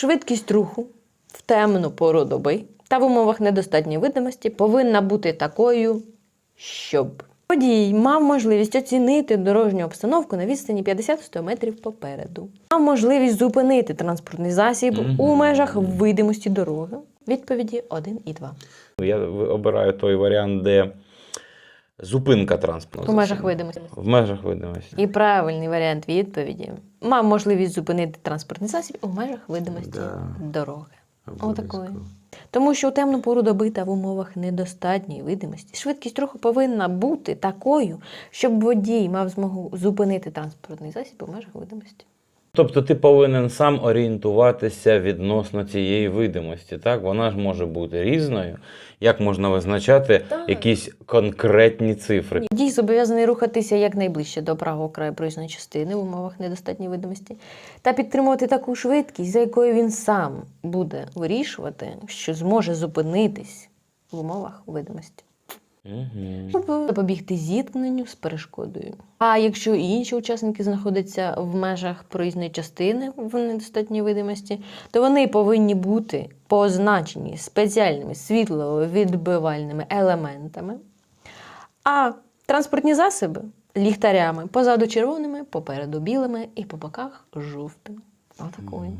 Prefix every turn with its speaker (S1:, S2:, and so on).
S1: Швидкість руху в темну пору доби та в умовах недостатньої видимості повинна бути такою, щоб водій мав можливість оцінити дорожню обстановку на відстані 50-100 метрів попереду, мав можливість зупинити транспортний засіб
S2: Мгм.
S1: у межах видимості дороги. Відповіді 1 і 2.
S2: Я обираю той варіант, де зупинка транспорту.
S1: У межах видимості.
S2: В межах видимості.
S1: І правильний варіант відповіді мав можливість зупинити транспортний засіб у межах видимості
S2: Да.
S1: дороги. Отакої. Тому що у темну пору доби та в умовах недостатньої видимості швидкість руху повинна бути такою, щоб водій мав змогу зупинити транспортний засіб у межах видимості.
S2: Тобто ти повинен сам орієнтуватися відносно цієї видимості. Так? Вона ж може бути різною. Як можна визначати
S1: Так.
S2: якісь конкретні цифри?
S1: Водій зобов'язаний рухатися якнайближче до правого краю проїзної частини в умовах недостатньої видимості та підтримувати таку швидкість, за якою він сам буде вирішувати, що зможе зупинитись в умовах видимості.
S2: Угу.
S1: щоб запобігти зіткненню з перешкодою. А якщо інші учасники знаходяться в межах проїзної частини в недостатній видимості, то вони повинні бути позначені спеціальними світловідбивальними елементами, а транспортні засоби ліхтарями позаду червоними, попереду білими і по боках жовтими. Отакої.